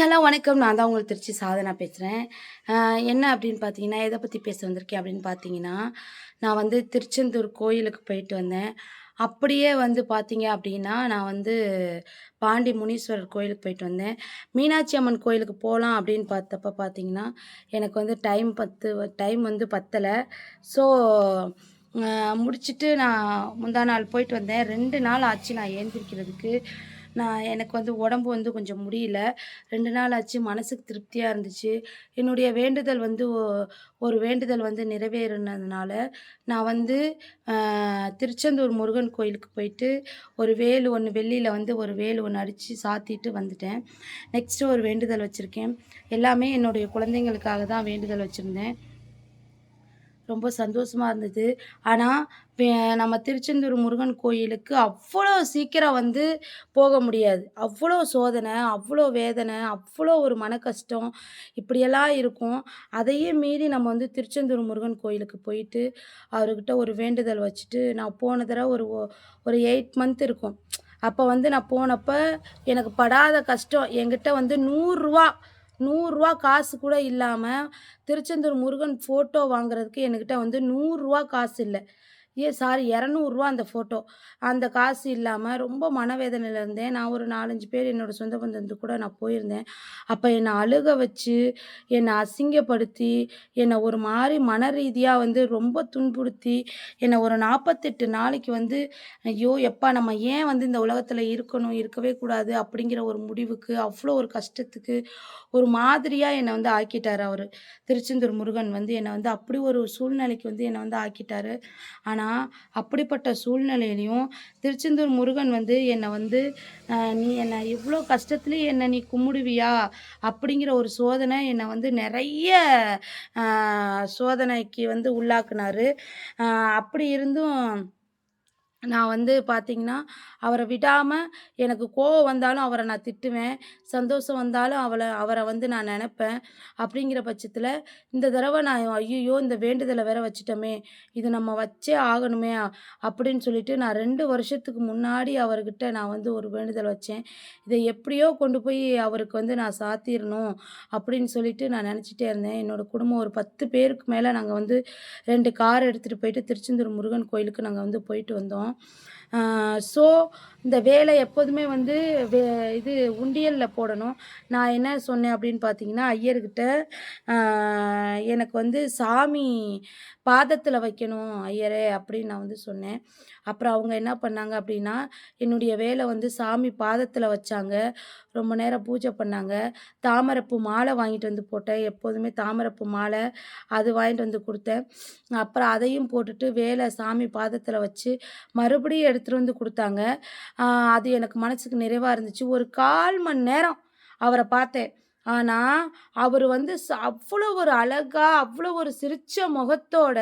Hello வணக்கம். நான் தான் உங்களுக்கு திருச்சி சாதனா பேசுகிறேன் என்ன அப்படின்னு பார்த்தீங்கன்னா எதை பற்றி பேச வந்திருக்கேன் அப்படின்னு பார்த்தீங்கன்னா நான் வந்து திருச்செந்தூர் கோயிலுக்கு போயிட்டு வந்தேன். அப்படியே வந்து பார்த்தீங்க அப்படின்னா நான் வந்து பாண்டி முனீஸ்வரர் கோயிலுக்கு போயிட்டு வந்தேன். மீனாட்சி அம்மன் கோயிலுக்கு போகலாம் அப்படின்னு பார்த்தப்ப பார்த்தீங்கன்னா எனக்கு வந்து டைம் பத்து டைம் வந்து பத்தலை. ஸோ முடிச்சுட்டு நான் முந்தா நாள் போயிட்டு வந்தேன். ரெண்டு நாள் ஆச்சு நான் ஏந்திரிக்கிறதுக்கு. நான் எனக்கு வந்து உடம்பு வந்து கொஞ்சம் முடியல. ரெண்டு நாள் ஆச்சு மனசுக்கு திருப்தியாக இருந்துச்சு. என்னுடைய வேண்டுதல் வந்து ஒரு வேண்டுதல் வந்து நிறைவேறினதுனால நான் வந்து திருச்செந்தூர் முருகன் கோயிலுக்கு போயிட்டு ஒரு வேலு ஒன்று வெள்ளியில் வந்து ஒரு வேலு ஒன்று அடித்து சாத்திட்டு வந்துட்டேன். நெக்ஸ்ட்டு ஒரு வேண்டுதல் வச்சுருக்கேன். எல்லாமே என்னுடைய குழந்தைங்களுக்காக தான் வேண்டுதல் வச்சுருந்தேன். ரொம்ப சந்தோஷமாக இருந்தது. ஆனால் நம்ம திருச்செந்தூர் முருகன் கோயிலுக்கு அவ்வளோ சீக்கிரம் வந்து போக முடியாது. அவ்வளோ சோதனை அவ்வளோ வேதனை அவ்வளோ ஒரு மன கஷ்டம் இப்படியெல்லாம் இருக்கும். அதையே மீறி நம்ம வந்து திருச்செந்தூர் முருகன் கோயிலுக்கு போயிட்டு அவர்கிட்ட ஒரு வேண்டுதல் வச்சுட்டு நான் போன தடவை ஒரு ஒரு எயிட் மந்த் இருக்கும். அப்போ வந்து நான் போனப்போ எனக்கு படாத கஷ்டம். என்கிட்ட வந்து நூறுரூவா நூறுரூவா காசு கூட இல்லாமல் திருச்செந்தூர் முருகன் ஃபோட்டோ வாங்குறதுக்கு என்கிட்ட வந்து நூறுரூவா காசு இல்லை. ஏ சாரி இரநூறுவா அந்த ஃபோட்டோ அந்த காசு இல்லாமல் ரொம்ப மனவேதனையில் இருந்தேன். நான் ஒரு நாலஞ்சு பேர் என்னோடய சொந்த பந்தந்து கூட நான் போயிருந்தேன். அப்போ என்னை அழுக வச்சு என்னை அசிங்கப்படுத்தி என்னை ஒரு மாதிரி மன ரீதியாக வந்து ரொம்ப துன்புறுத்தி என்னை ஒரு நாற்பத்தெட்டு நாளைக்கு வந்து ஐயோ எப்பா நம்ம ஏன் வந்து இந்த உலகத்தில் இருக்கணும் இருக்கவே கூடாது அப்படிங்கிற ஒரு முடிவுக்கு அவ்வளோ ஒரு கஷ்டத்துக்கு ஒரு மாதிரியாக என்னை வந்து ஆக்கிட்டார் அவர். திருச்செந்தூர் முருகன் வந்து என்னை வந்து அப்படி ஒரு சூழ்நிலைக்கு வந்து என்னை வந்து ஆக்கிட்டார். ஆனால் ஏன்னா அப்படிப்பட்ட சூழ்நிலையிலையும் திருச்செந்தூர் முருகன் வந்து என்னை வந்து நீ என்னை இவ்வளோ கஷ்டத்துலேயும் என்னை நீ கும்பிடுவியா? அப்படிங்கிற ஒரு சோதனை என்னை வந்து நிறைய சோதனைக்கு வந்து உள்ளாக்குனார். அப்படி இருந்தும் நான் வந்து பார்த்திங்கன்னா அவரை விடாமல் எனக்கு கோவம் வந்தாலும் அவரை நான் திட்டுவேன். சந்தோஷம் வந்தாலும் அவளை அவரை வந்து நான் நினப்பேன். அப்படிங்கிற பட்சத்தில் இந்த தடவை நான் ஐயோ இந்த வேண்டுதலை வேற வச்சுட்டோமே. இது நம்ம வச்சே ஆகணுமே அப்படின்னு சொல்லிட்டு நான் ரெண்டு வருஷத்துக்கு முன்னாடி அவர்கிட்ட நான் வந்து ஒரு வேண்டுதல் வச்சேன். இதை எப்படியோ கொண்டு போய் அவருக்கு வந்து நான் சாத்திடணும் அப்படின்னு சொல்லிட்டு நான் நினச்சிட்டே இருந்தேன். என்னோடய குடும்பம் ஒரு பத்து பேருக்கு மேலே நாங்கள் வந்து ரெண்டு கார் எடுத்துகிட்டு போயிட்டு திருச்செந்தூர் முருகன் கோயிலுக்கு நாங்கள் வந்து போயிட்டு வந்தோம். ஸோ இந்த வேலை எப்போதுமே வந்து வே இது உண்டியலில் போடணும். நான் என்ன சொன்னேன் அப்படின்னு பார்த்தீங்கன்னா ஐயர்கிட்ட எனக்கு வந்து சாமி பாதத்தில் வைக்கணும் ஐயரே அப்படின்னு நான் வந்து சொன்னேன். அப்புறம் அவங்க என்ன பண்ணாங்க அப்படின்னா என்னுடைய வேலை வந்து சாமி பாதத்தில் வச்சாங்க. ரொம்ப நேரம் பூஜை பண்ணாங்க. தாமரைப்பூ மாலை வாங்கிட்டு வந்து போட்டேன். எப்போதுமே தாமரைப்பூ மாலை அது வாங்கிட்டு வந்து கொடுத்தேன். அப்புறம் அதையும் போட்டுட்டு வேலை சாமி பாதத்தில் வச்சு மறுபடியும் எடுத்துகிட்டு வந்து கொடுத்தாங்க. அது எனக்கு மனசுக்கு நிறைவாக இருந்துச்சு. ஒரு கால் மணி நேரம் அவரை பார்த்தேன். ஆனால் அவர் வந்து அவ்வளோ ஒரு அழகாக அவ்வளோ ஒரு சிரித்த முகத்தோட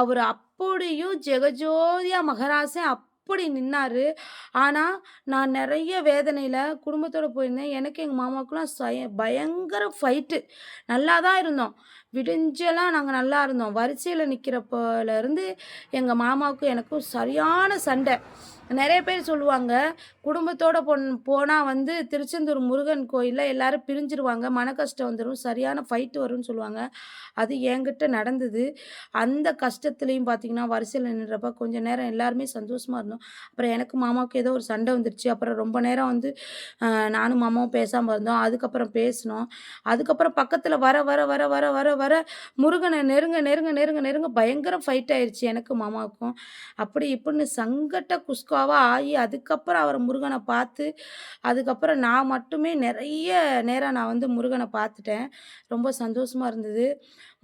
அவர் அப்படியும் ஜெகஜோதியா மகராசன் அப்படி நின்னார். ஆனால் நான் நிறைய வேதனையில் குடும்பத்தோடு போயிருந்தேன். எனக்கு எங்கள் மாமாவுக்குலாம் சய பயங்கர ஃபைட்டு நல்லா தான் இருந்தோம். விடிஞ்செல்லாம் நாங்கள் நல்லா இருந்தோம். வரிசையில் நிற்கிறப்போலேருந்து எங்கள் மாமாவுக்கும் எனக்கும் சரியான சண்டை. நிறைய பேர் சொல்லுவாங்க குடும்பத்தோடு பொன் போனால் வந்து திருச்செந்தூர் முருகன் கோயிலில் எல்லோரும் பிரிஞ்சிருவாங்க. மன கஷ்டம் வந்துடும் சரியான ஃபைட்டு வரும்னு சொல்லுவாங்க. அது என்கிட்ட நடந்தது. அந்த கஷ்டத்துலேயும் பார்த்திங்கன்னா வரிசையில் நின்றப்ப கொஞ்சம் நேரம் எல்லாருமே சந்தோஷமாக இருந்தோம். அப்புறம் எனக்கு மாமாவுக்கு ஏதோ ஒரு சண்டை வந்துருச்சு. அப்புறம் ரொம்ப நேரம் வந்து நானும் மாமாவும் பேசாமல் இருந்தோம். அதுக்கப்புறம் பேசினோம். அதுக்கப்புறம் பக்கத்தில் வர வர வர வர வர வர முருகனை நெருங்க நெருங்க நெருங்க நெருங்க பயங்கர ஃபைட் ஆயிடுச்சு எனக்கு மாமாவுக்கும். அப்படி இப்படின்னு சங்கட்ட குஸ்காவாக ஆகி அதுக்கப்புறம் அவர் முருகனை பார்த்து அதுக்கப்புறம் நான் மட்டுமே நிறைய நேரம் நான் வந்து முருகனை பார்த்துட்டேன். ரொம்ப சந்தோஷமாக இருந்தது.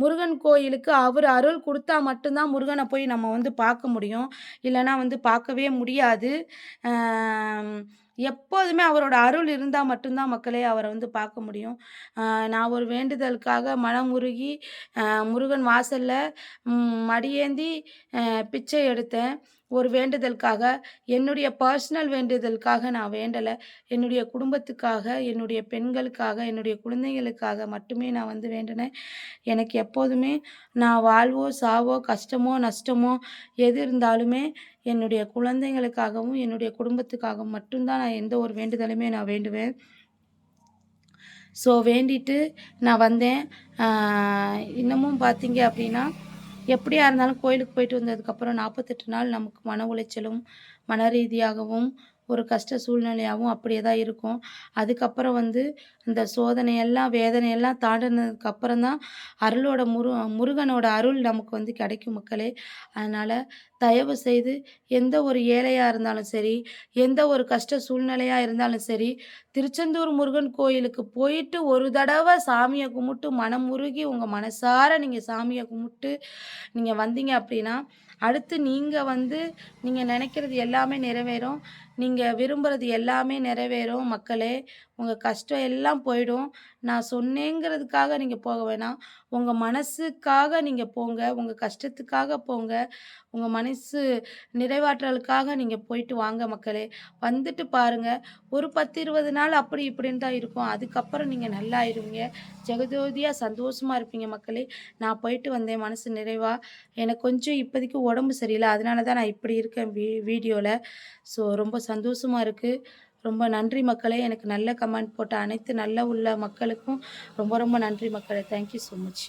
முருகன் கோயிலுக்கு அவர் அருள் கொடுத்தா மட்டும்தான் முருகனை போய் நம்ம வந்து பார்க்க முடியும். இல்லைன்னா வந்து பார்க்கவே முடியாது. எப்போதுமே அவரோட அருள் இருந்தால் மட்டும்தான் மக்களே அவரை வந்து பார்க்க முடியும். நான் ஒரு வேண்டுதலுக்காக மனம் உருகி முருகன் வாசலில் மடியேந்தி பிச்சை எடுத்தேன். ஒரு வேண்டுதலுக்காக என்னுடைய பர்சனல் வேண்டுதலுக்காக நான் வேண்டலை. என்னுடைய குடும்பத்துக்காக என்னுடைய பெண்களுக்காக என்னுடைய குழந்தைகளுக்காக மட்டுமே நான் வந்து வேண்டினேன். எனக்கு எப்போதுமே நான் வாழ்வோ சாவோ கஷ்டமோ நஷ்டமோ எது இருந்தாலுமே என்னுடைய குழந்தைங்களுக்காகவும் என்னுடைய குடும்பத்துக்காகவும் மட்டும்தான் நான் எந்த ஒரு வேண்டுதலுமே நான் வேண்டுவேன். ஸோ வேண்டிட்டு நான் வந்தேன். இன்னமும் பார்த்தீங்க அப்படின்னா எப்படியா இருந்தாலும் கோயிலுக்கு போயிட்டு வந்ததுக்கப்புறம் நாற்பத்தெட்டு நாள் நமக்கு மன உளைச்சலும் மன ரீதியாகவும் ஒரு கஷ்ட சூழ்நிலையாகவும் அப்படியே தான் இருக்கும். அதுக்கப்புறம் வந்து இந்த சோதனையெல்லாம் வேதனையெல்லாம் தாண்டினதுக்கு அப்புறம் தான் அருளோட முரு முருகனோட அருள் நமக்கு வந்து கிடைக்கும் மக்களே. அதனால் தயவு செய்து எந்த ஒரு ஏழையாக இருந்தாலும் சரி எந்த ஒரு கஷ்ட சூழ்நிலையாக இருந்தாலும் சரி திருச்செந்தூர் முருகன் கோயிலுக்கு போயிட்டு ஒரு தடவை சாமியை கும்பிட்டு மனம் உருகி உங்கள் மனசார நீங்கள் சாமியை கும்பிட்டு நீங்கள் வந்தீங்க அப்படின்னா அடுத்து நீங்கள் வந்து நீங்கள் நினைக்கிறது எல்லாமே நிறைவேறும். நீங்கள் நீங்கள் விரும்புகிறது எல்லாமே நிறைவேறும் மக்களே. உங்கள் கஷ்டம் எல்லாம் போயிடும். நான் சொன்னேங்கிறதுக்காக நீங்கள் போக வேணாம். உங்கள் மனசுக்காக நீங்கள் போங்க உங்கள் கஷ்டத்துக்காக போங்க உங்கள் மனசு நிறைவாற்றலுக்காக நீங்கள் போயிட்டு வாங்க மக்களே. வந்துட்டு பாருங்கள் ஒரு பத்து இருபது நாள் அப்படி இப்படின்னு தான் இருக்கும். அதுக்கப்புறம் நீங்கள் நல்லா ஆயிருவீங்க ஜெகஜோதியாக சந்தோஷமாக இருப்பீங்க மக்களே. நான் போயிட்டு வந்தேன் மனசு நிறைவாக எனக்கு கொஞ்சம் இப்போதைக்கு உடம்பு சரியில்லை. அதனால தான் நான் இப்படி இருக்கேன் வீ வீடியோவில் ஸோ ரொம்ப சந்தோஷமாக இருக்குது ரொம்ப நன்றி மக்களே. எனக்கு நல்ல கமெண்ட் போட்ட அனைத்து நல்ல உள்ள மக்களுக்கும் ரொம்ப ரொம்ப நன்றி மக்களே. Thank you so much